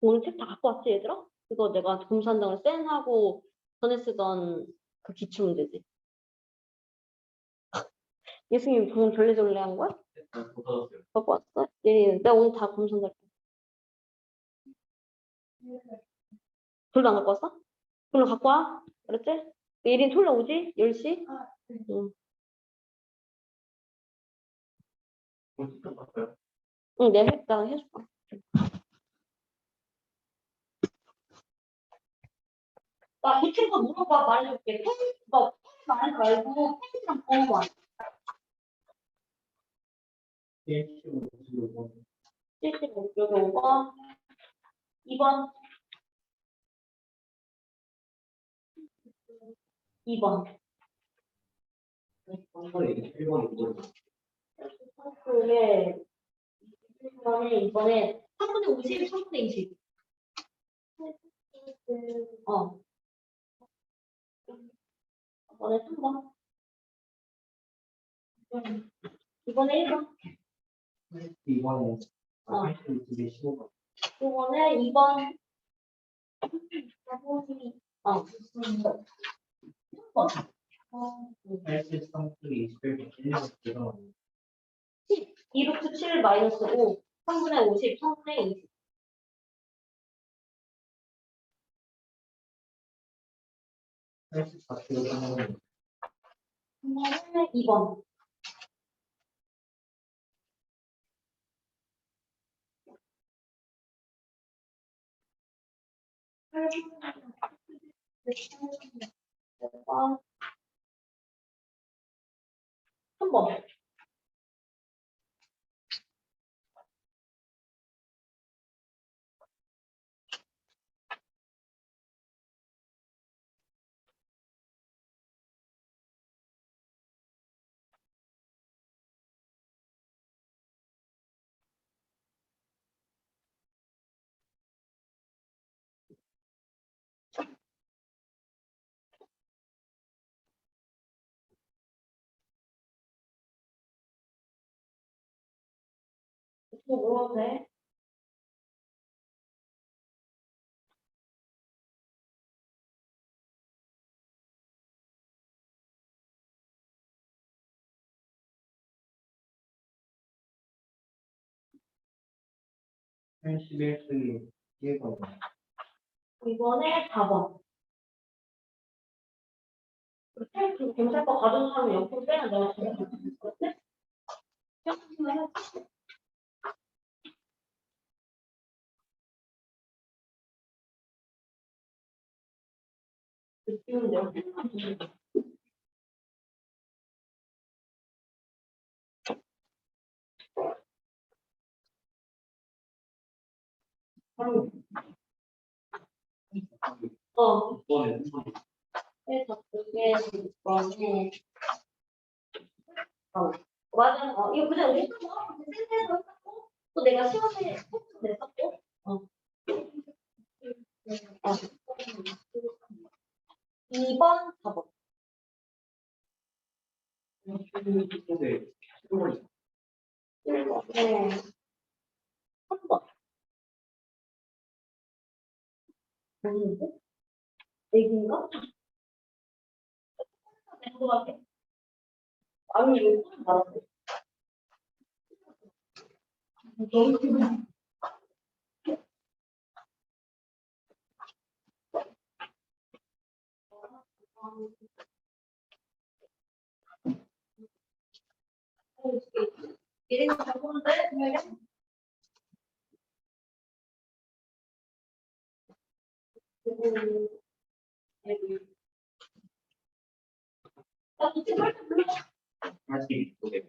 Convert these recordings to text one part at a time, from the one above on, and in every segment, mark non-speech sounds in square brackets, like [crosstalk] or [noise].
오늘 책 다 갖고 왔지 얘들아? 이거 내가 검사한다고 쌤하고 전에 쓰던 그 기출 문제지. [laughs] 예수님 방금 졸래졸래 한 거야? 갖고 왔어? 예, 내가 오늘 다 검사한다. 둘다안 갖고 왔어? 그럼 갖고 와. 알았지? 예린 토요일 오지? 10시? 응. 오늘 직접 봤어요. 응, 내가 해줄까? 나이 친구 물어봐 너, 펜 말하지 말고 펜이랑 번호 75, 75, 여기 5번, 2번, 2번. 1번에 1번에 2번. 그게 1번에, 이번에 3분의 50, 3분의 20. 어. 이번에 3번. 이번에 1번. 2번에 어. 82에 15번. 이번에 2번. 어. 3번. 83, 21, 1번 들어가는 2 루트 7 마이너스 5, 3분의 50, 3분의 20. 네, 84kg 이번에 2번. 한 번. 이거 물어도 돼? 네, 81, 1번. 이번에 4번. 그 검사과 가져온 사람이 옆으로 빼면 내가 수있 어, 2번에 3번. 그래서 어, 맞아. 어, 이거 그냥 우리 또 센터에서 했었고 또 내가 시험에 포트 냈었고 어. 어. 2번, 4번. 네, 15번. 1번에 3번. 아닌데? 애기인가? 같아. 아니, 알았어. 불러. 82,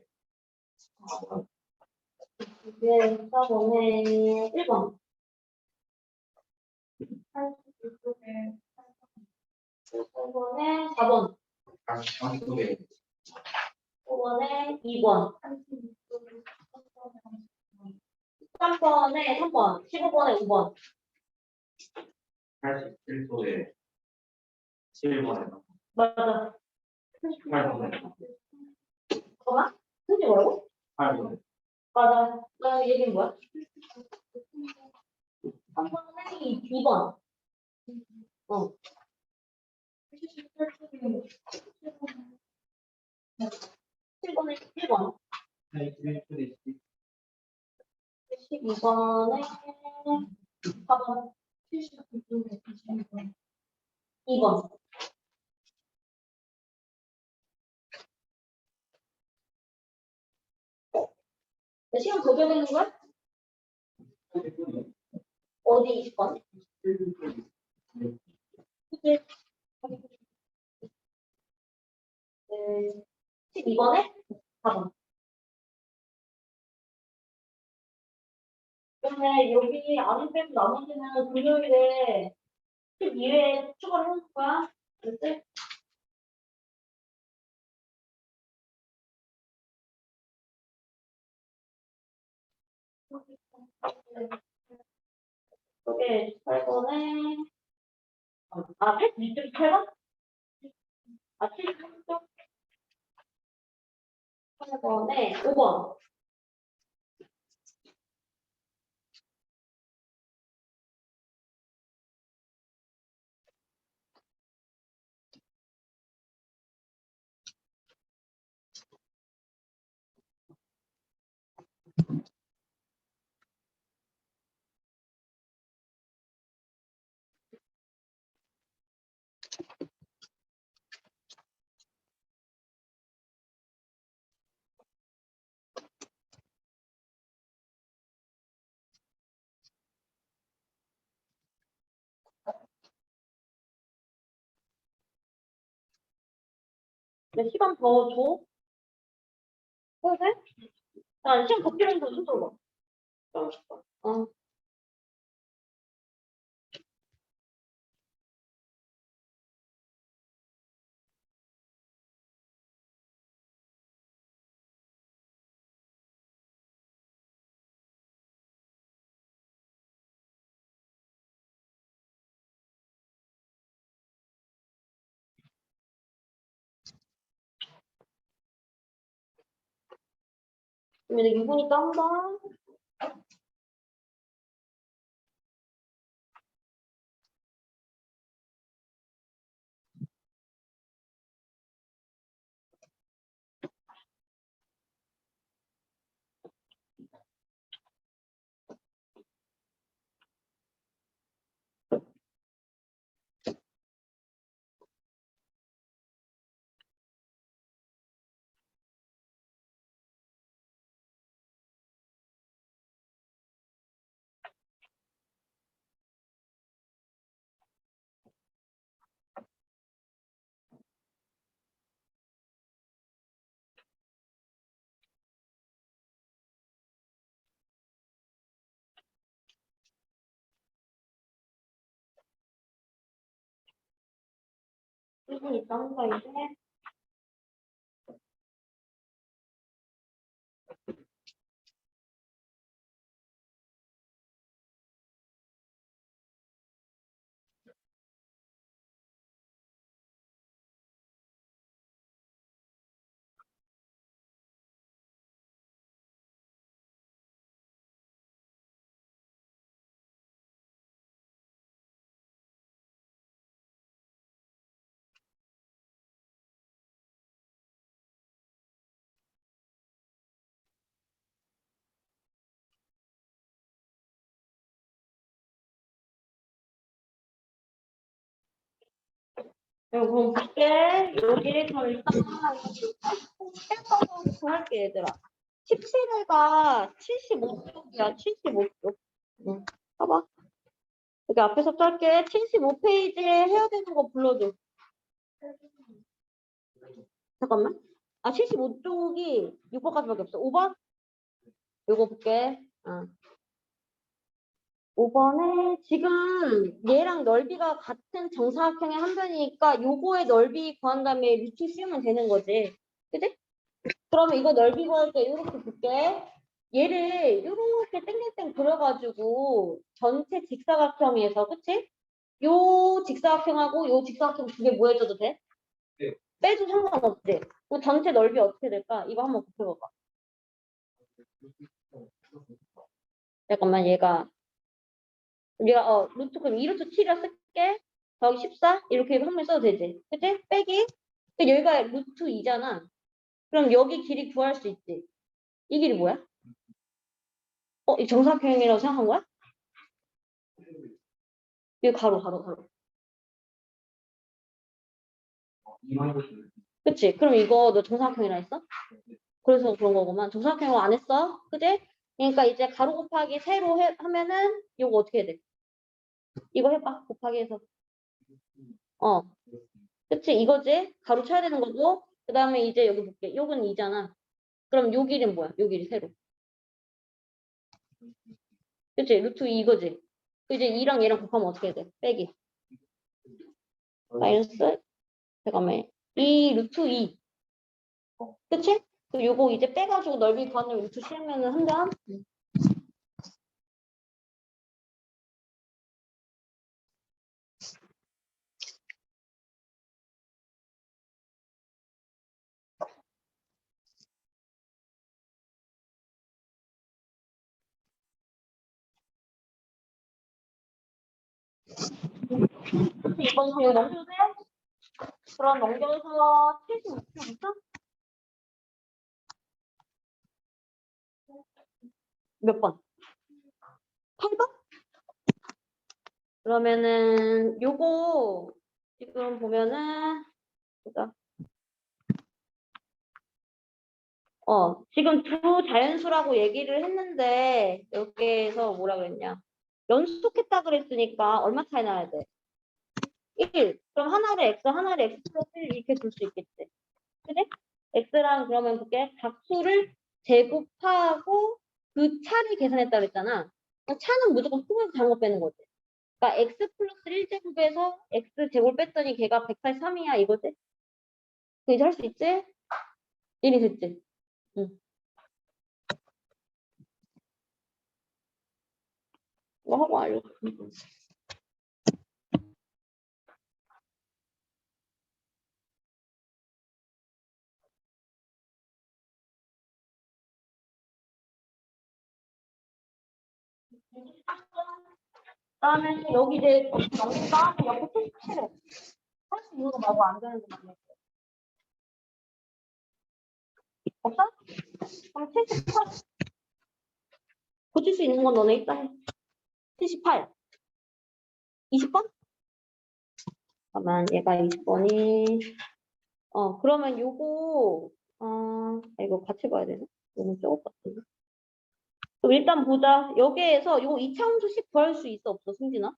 이제 써보네 1번. 4번에 4번. 82, 5번에 2번. 3번에 3번. 15번에 5번. 87도에 7번에 맞아. 8번에 잠깐만. 그게 뭐라고? 8번에 맞아. 나 얘기는 뭐야? 3번에 42번. 어. 7번에 11번. 12번에 4번. 2번. 몇 시간 더 되는 거야? 어디 20번? 그치? 네, 12번에 4번. 그러면 여기 안을 빼고 나머지는 금요일에 12회 추가를 해줄 거야. 알았지? 여기 8번에 아, 86.8번? 아, 76쪽? 8번에 5번. 몇 시간 더 줘? 해도 돼? 나 시간 더 필요한 거 쳐줘 봐. 어. 그러면 6분이 딴다. 일분이 딴다 이제. 그럼 볼게. 여기 그럼 일단 할게 얘들아. 17회가 75쪽이야. 75쪽. 응. 봐봐. 여기 앞에서부터 할게. 75페이지에 해야 되는 거 불러줘. 잠깐만. 아, 75쪽이 6번까지밖에 없어. 5번? 요거 볼게. 어. 5번에 지금 얘랑 넓이가 같은 정사각형의 한 변이니까 요거의 넓이 구한 다음에 루트 씌우면 되는 거지. 그지? 그러면 이거 넓이 구할 때 이렇게 볼게. 얘를 이렇게 땡땡땡 그려가지고 전체 직사각형에서 그치? 요 직사각형하고 요 직사각형 두 개 뭐 해줘도 돼? 네. 빼도 상관없지. 그 전체 넓이 어떻게 될까? 이거 한번 곱해봐봐. 잠깐만 얘가 얘가 어 루트 그럼 2루트 7이라 쓸게 더하기 14 이렇게 한번 써도 되지 그치? 빼기 그 여기가 루트 2잖아 그럼 여기 길이 구할 수 있지 이 길이 뭐야? 어? 이 정사평행이라고 생각한 거야? 이거 가로 가로 가로 그치? 그럼 이거 너 정사각형이라 했어? 그래서 그런 거구만. 정사각형을 안 했어? 그지? 그러니까 이제 가로 곱하기 세로 해, 하면은 이거 어떻게 해야 돼? 이거 해봐. 곱하기 해서. 어. 그치? 이거지? 가로 쳐야 되는 거고. 그 다음에 이제 여기 볼게. 요건 2잖아. 그럼 요 길이는 뭐야? 요 길이 세로. 그치? 루트 2 이거지? 그 이제 2랑 얘랑 곱하면 어떻게 돼? 빼기. 마이너스 잠깐만 2 루트 2 그치? 그 요거 이제 빼가지고 넓이 구하는 루트 씌우면은 한다 이번 거 넘겨도 돼? 그럼 넘겨서 76초부터? 몇 번? 8번? 그러면은 요거 지금 보면은 보자. 어, 지금 두 자연수라고 얘기를 했는데 여기에서 뭐라 그랬냐? 연속했다 그랬으니까 얼마 차이 나야 돼? 1. 그럼 하나를 x, 하나를 x 플러스 1 이렇게 둘 수 있겠지. 그래? x랑 그러면 그게 각수를 제곱하고 그 차를 계산했다 그랬잖아. 차는 무조건 수에서 잘못 빼는 거지. 그러니까 x 플러스 1제곱에서 x 제곱 뺐더니 걔가 183이야 이거지? 그 이제 할 수 있지? 1이 됐지? 응. 알려. 그다음에 여기 이제 넘긴다 옆에 77을 할수 있는 거 말고 안 되는 거 맞네. 없어? 그럼 78 고칠 수 있는 건 너네 있다 해. 78 20번? 잠깐만 얘가 20번이 어 그러면 요거 어 아, 이거 같이 봐야 되나? 너무 적을 것 같은데. 그럼 일단 보자. 여기에서 요거 2차함수식 구할 수 있어 없어 승진아?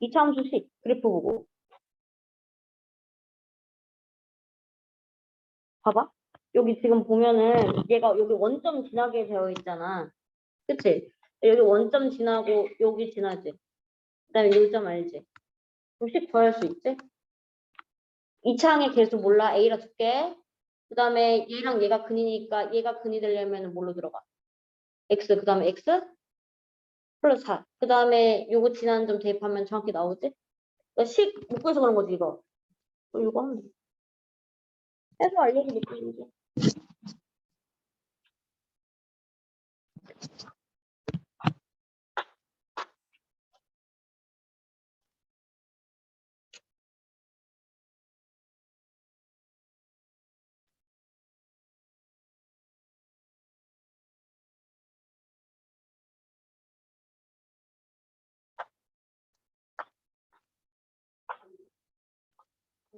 2차함수식 그래프 보고 봐봐. 여기 지금 보면은 얘가 여기 원점 지나게 되어 있잖아. 그치? 여기 원점 지나고 여기 지나지. 그다음에 요점 알지? 그식 구할 수 있지? 2차항의 개수 몰라. A라 줄게. 그 다음에 얘랑 얘가 근이니까 얘가 근이 되려면 뭘로 들어가? X, 그 다음에 X 플러스 4. 그 다음에 요거 지나는 점 대입하면 정확히 나오지? 그러니까 식못 구해서 그런 거지, 이거. 어, 이거 하면 돼. 해서 알려주겠지, 이제.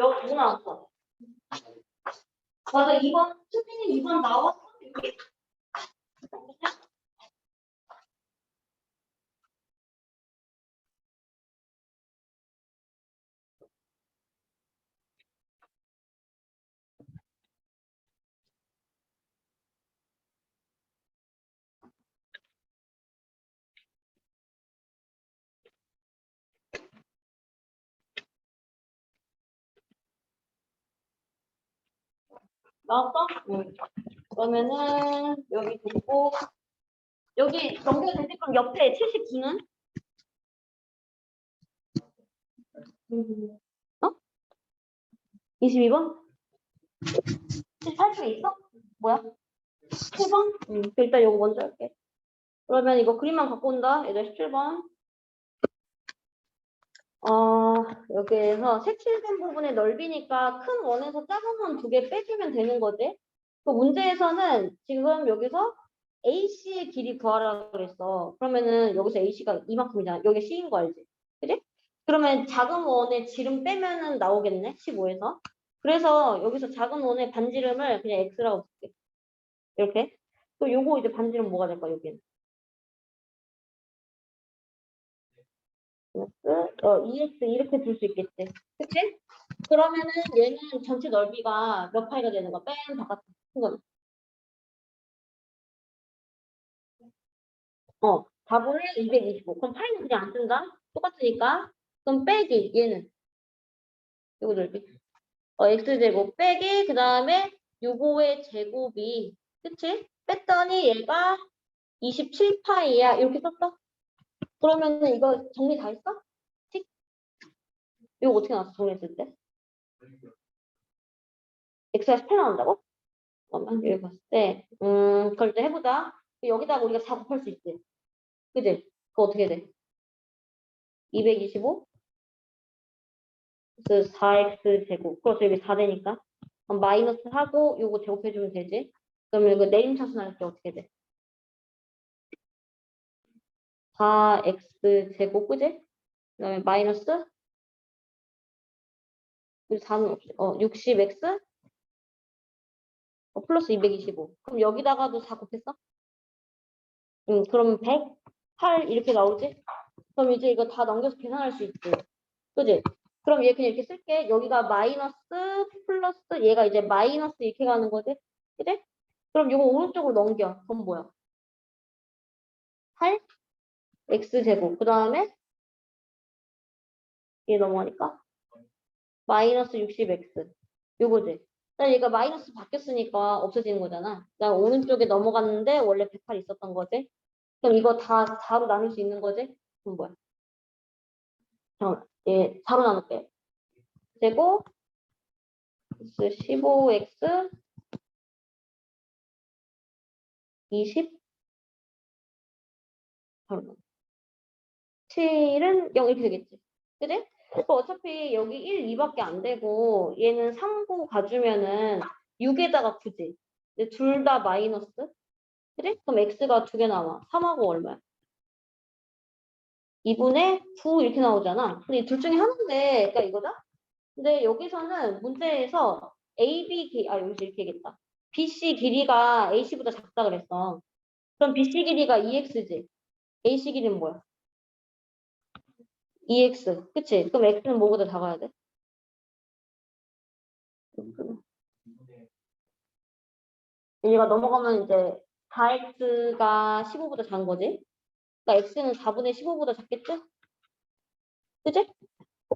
여기 누구 나왔어? 맞아, 2번, 수빈이 2번 나왔어? 나왔어? 응. 그러면은 여기 됐고 여기 연결됐을 그럼 옆에 79는? 어? 22번? 78쪽에 있어? 뭐야? 7번? 응. 일단 요거 먼저 할게. 그러면 이거 그림만 갖고 온다. 얘들 17번. 어, 여기에서 색칠된 부분의 넓이니까 큰 원에서 작은 원 두 개 빼주면 되는 거지. 그 문제에서는 지금 여기서 AC의 길이 구하라 그랬어. 그러면은 여기서 AC가 이만큼이잖아. 여기 C인 거 알지? 그지? 그러면 작은 원의 지름 빼면은 나오겠네. 15에서. 그래서 여기서 작은 원의 반지름을 그냥 X라고 볼게. 이렇게. 또 요거 이제 반지름 뭐가 될까, 여기는? EX, 어, EX 이렇게 둘 수 있겠지. 그치? 그러면은 얘는 전체 넓이가 몇 파이가 되는 거야? 맨 바깥 큰 건. 어, 4분의 225. 그럼 파이는 그냥 안 쓴다? 똑같으니까. 그럼 빼기, 얘는. 요거 넓이. 어, x제곱 빼기, 그 다음에 요거의 제곱이, 그치? 뺐더니 얘가 27파이야. 이렇게 썼어? 그러면 은 이거 정리 다 했어? 틱? 이거 어떻게 나왔어, 정리했을 때? x가 18 나온다고? 잠깐만, 여기 봤을 때. 음, 그걸 때 해보자. 여기다가 우리가 4 곱할 수 있지. 그지? 그거 어떻게 돼? 225? 그 4x 제곱. 그렇죠. 여기 4 되니까. 그럼 마이너스 하고 요거 제곱해주면 되지. 그러면 이거 내림차순 할때 어떻게 돼? 4x 제곱, 그지? 그 다음에 마이너스? 여기 4는 없지. 어, 60x? 어, 플러스 225. 그럼 여기다가도 4 곱했어? 응, 그러면 108 이렇게 나오지? 그럼 이제 이거 다 넘겨서 계산할 수 있지. 그지? 그럼 얘 그냥 이렇게 쓸게. 여기가 마이너스 플러스 얘가 이제 마이너스 이렇게 가는 거지? 그지? 그럼 이거 오른쪽으로 넘겨. 그럼 뭐야? 8 x 제곱. 그 다음에 얘 넘어가니까 마이너스 60x. 요거지. 그다음에 얘가 마이너스 바뀌었으니까 없어지는 거잖아. 그다음 오른쪽에 넘어갔는데 원래 108 있었던 거지. 그럼 이거 다 4로 나눌 수 있는 거지? 그럼 뭐야? 잠깐만. 얘 4로 나눌게. 제곱 15x 20 잠깐만. 7은 0 이렇게 되겠지. 그지? 또 어차피 여기 1, 2밖에 안 되고 얘는 3, 9 가주면은 6에다가 9지. 근데 둘 다 마이너스? 그래? 그럼 x가 두 개 나와. 3하고 얼마야? 2분의 9 이렇게 나오잖아. 근데 둘 중에 하나인데, 그러니까 이거다? 근데 여기서는 문제에서 AB 길, 아, 여기서 이렇게 얘기했다. BC 길이가 AC보다 작다 그랬어. 그럼 BC 길이가 2x지. AC 길이는 뭐야? 2x. 그치? 그럼 x는 뭐보다 작아야 돼? 얘가 넘어가면 이제 4x가 15보다 작은 거지? 그러니까 x는 4분의 15보다 작겠지? 그치?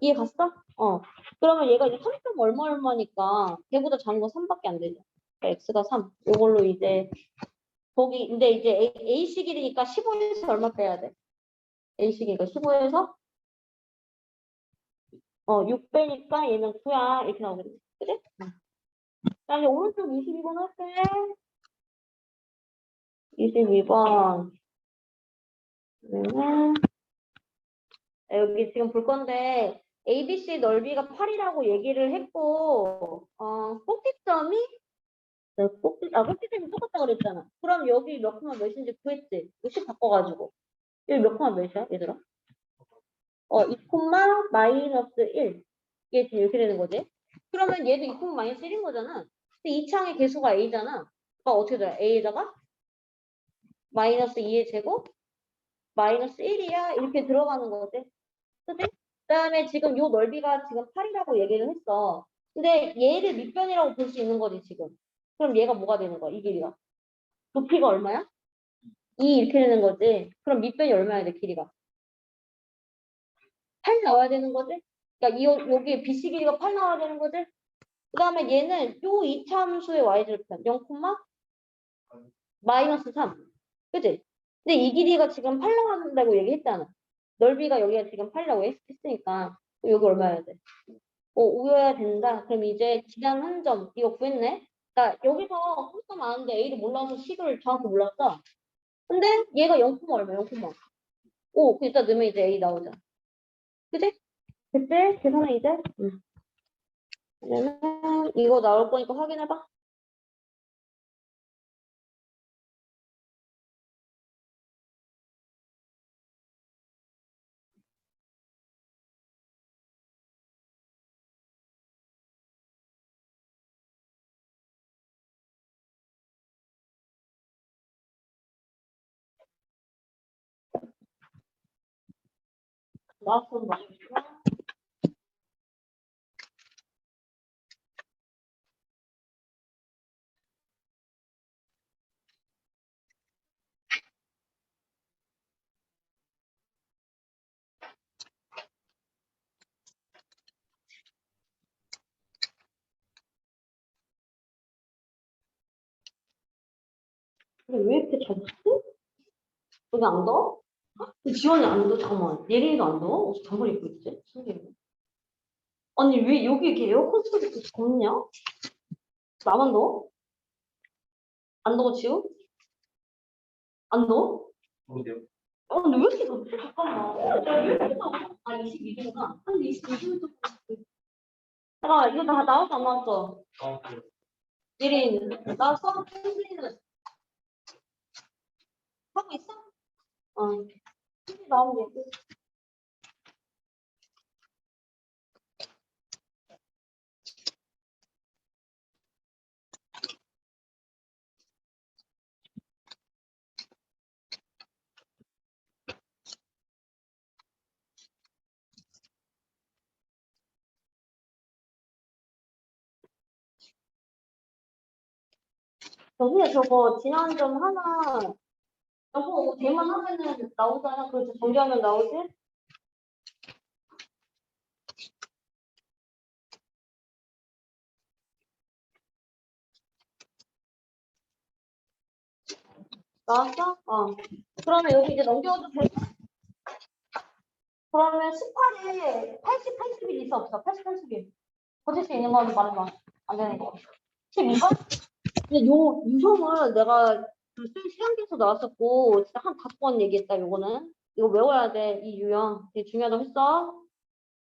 이해 갔어? 어. 그러면 얘가 이제 3점 얼마 얼마니까 걔보다 작은 건 3밖에 안 되죠. 그러니까 x가 3. 이걸로 이제 거기 근데 이제 A, AC 길이니까 15에서 얼마 빼야 돼? AC 길이니까 15에서 어, 6 빼니까 얘는 9야. 이렇게 나오겠네. 그래? 자, 이제 오른쪽 22번 할게. 22번. 그러면 여기 지금 볼 건데 ABC 넓이가 8이라고 얘기를 했고 어, 꼭지점이 네, 꼭지, 아, 꼭지점이 똑같다 그랬잖아. 그럼 여기 몇 콤마 몇인지 구했지? 60 바꿔가지고. 여기 몇 콤마 몇이야, 얘들아? 어, 2 콤마 마이너스 1. 이게 이렇게 되는 거지. 그러면 얘도 2 콤마 마이너스 1인 거잖아. 근데 이 창의 개수가 a잖아. 그러니까 어떻게 돼? a에다가 마이너스 2의 제곱 마이너스 1이야. 이렇게 들어가는 거지. 그치? 그다음에 지금 요 넓이가 지금 8이라고 얘기를 했어. 근데 얘를 밑변이라고 볼 수 있는 거지, 지금. 그럼 얘가 뭐가 되는 거야, 이 길이가? 높이가 얼마야? 2 이렇게 되는 거지. 그럼 밑변이 얼마야 돼, 길이가? 8 나와야 되는 거지? 그러니까 이, 여기 BC 길이가 8 나와야 되는 거지? 그 다음에 얘는 요 이차함수의 y절편 0, 마이너스 3. 그지? 근데 이 길이가 지금 8라고 한다고 얘기했잖아. 넓이가 여기가 지금 8라고 했, 했으니까 여기 얼마여야 돼? 오, 5여야 된다. 그럼 이제 지난 한 점 이거 구했네. 그러니까 여기서 홀수 많은데 A를 몰라서 식을 정확히 몰랐어. 근데 얘가 0, 얼마? 0, 5. 그 이따 넣으면 이제 A 나오자. 그지? 그때 계산해 이제. 응. 그러면 이거 나올 거니까 확인해봐. 나왔으면 봐. 근데 왜 이렇게 잘 붙어? 여기 안 더워? 근데 지원이 안 더워? 잠깐만. 예린이도 안 더워? 어떻게 잠을 입고 있지? 신기해. 아니, 왜 여기 이렇게 에어컨 소리 덥냐? 나만 더워? 안 더워, 지우? 안 더워? 모르겠어요. 아, 근데 왜 이렇게 덥지? 잠깐만. 야, 왜 이렇게 더워? 아, 22도구나. 근데 22도도 잠깐만, 이거 다 나왔어, 안 나왔어? 어, 그 예린, 나왔어? 하고 있어? 어. 나오면 얘기해. 저기 저거 지난 점 하나 저거 대만 하면은 나오잖아. 그래서 정리하면 나오지? 나왔어? 어. 그러면 여기 이제 넘겨도 돼? 그러면 18에 80, 81 있어 없어? 80, 81. 고칠 수 있는 거는 말해봐. 안 되는 거. 12번? 근데 요 유형을 내가 그 수- 시간계에서 나왔었고 진짜 한 다섯 번 얘기했다 요거는. 이거 외워야 돼 이 유형. 되게 중요하다고 했어.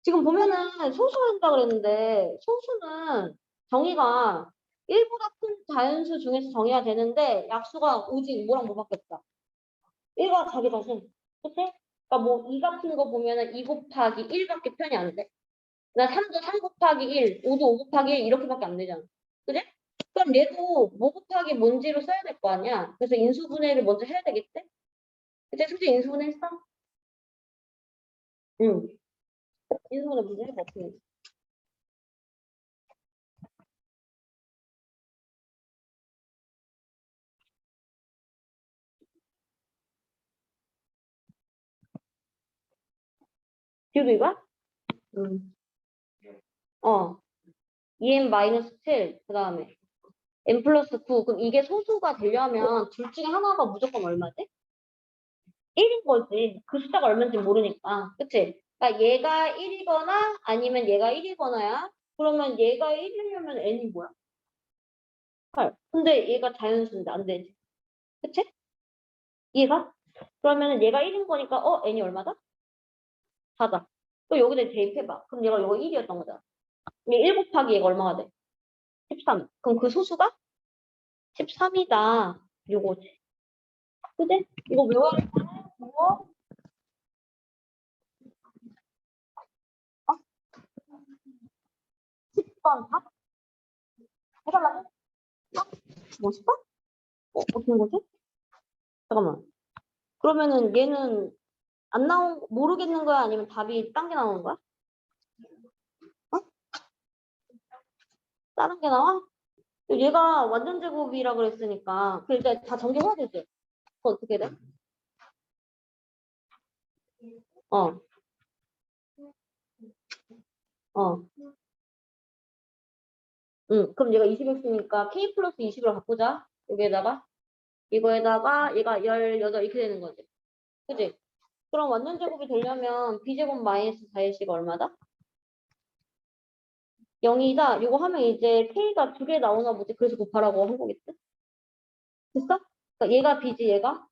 지금 보면은 소수한다 그랬는데 소수는 정의가 1보다 큰 자연수 중에서 정의가 되는데 약수가 오직 뭐랑 뭐밖에 없다. 1과 자기 자신 그치? 그러니까 뭐 2 같은 거 보면은 2 곱하기 1밖에 표현이 안돼. 그다음 3도 3 곱하기 1 5도 5 곱하기 1 이렇게밖에 안 되잖아. 그지? 그럼 얘도 뭐 곱하기 뭔지로 써야 될 거 아니야. 그래서 인수분해를 먼저 해야 되겠지? 그치? 솔직히 인수분해 했어? 응. 인수분해 먼저 해봐. 어떻게 해? 뒤로 이거? 응. 어. 2n 마이너스 7, 그 다음에 n 플러스 9. 그럼 이게 소수가 되려면 둘 중에 하나가 무조건 얼마지? 1인 거지. 그 숫자가 얼마인지 모르니까. 그치? 그러니까 얘가 1이거나 아니면 얘가 1이거나야. 그러면 얘가 1이려면 n이 뭐야? 8. 근데 얘가 자연수인데 안 되지. 그치? 얘가? 그러면은 얘가 1인 거니까 어? n이 얼마다? 4다. 또 여기다 대입해봐. 그럼 얘가 이거 1이었던 거잖아. 이게 1 곱하기 얘가 얼마가 돼? 13. 그럼 그 소수가 13이다. 요거지. 그지? 이거 외워야. 어? 10번 답? 해달라고? 어? 뭐 10번? 어, 어떻게 된 거지? 잠깐만. 그러면은 얘는 안 나온, 모르겠는 거야? 아니면 답이 딴 게 나오는 거야? 다른 게 나와? 얘가 완전 제곱이라 그랬으니까 그 이제 다 전개해야 되지. 그거 어떻게 돼? 어. 어. 응, 그럼 얘가 20x니까 k 플러스 20으로 바꾸자. 여기에다가. 이거에다가 얘가 18 이렇게 되는 거지. 그지? 그럼 완전 제곱이 되려면 b제곱 마이너스 4ac가 얼마다? 0이다. 이거 하면 이제 k가 두 개 나오나 보지. 그래서 곱하라고 한 거겠지? 됐어? 그러니까 얘가 b지 얘가?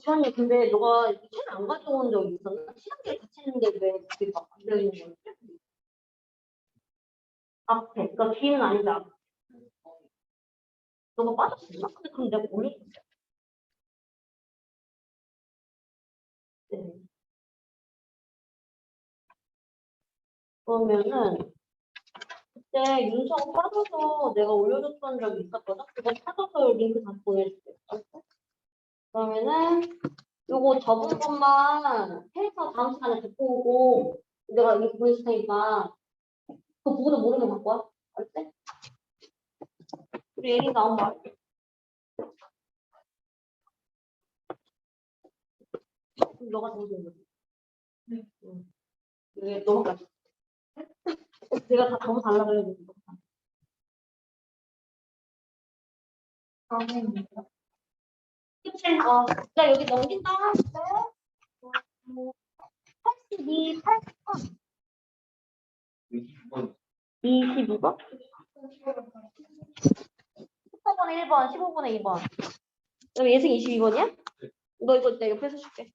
지환이 근데 너가 이렇게 책을 안 가져온 적 있었나? 시간제 했는데 왜 그게 막안 되는 거지? 앞에, 그러니까 뒤는 아니다. 너가 빠졌었나? 근데 그럼 내가 몰랐어. 네. 그러면은 그때 윤성 빠져서 내가 올려줬던 적이 있었거든? 그거 찾아서 링크 다시 보내줄게. 알았어? 그러면은 요거 접은 것만 해서 다음 시간에 듣고 오고 내가 이거 보내줄 테니까 그거 보고도 모르면 와. 알았지? 우리 예린 나온 거 알지? 너가 정리해 줘. 응. 이게 너무 까지 [laughs] 내가 다 너무 달라 그래가지고. 그치? 어, 나 여기 넘긴다. 네. 82, 80번. 20번 22번? 14번에 1번, 15번에 2번. 그럼 예승 22번이야? 너 이거 내 옆에서 줄게.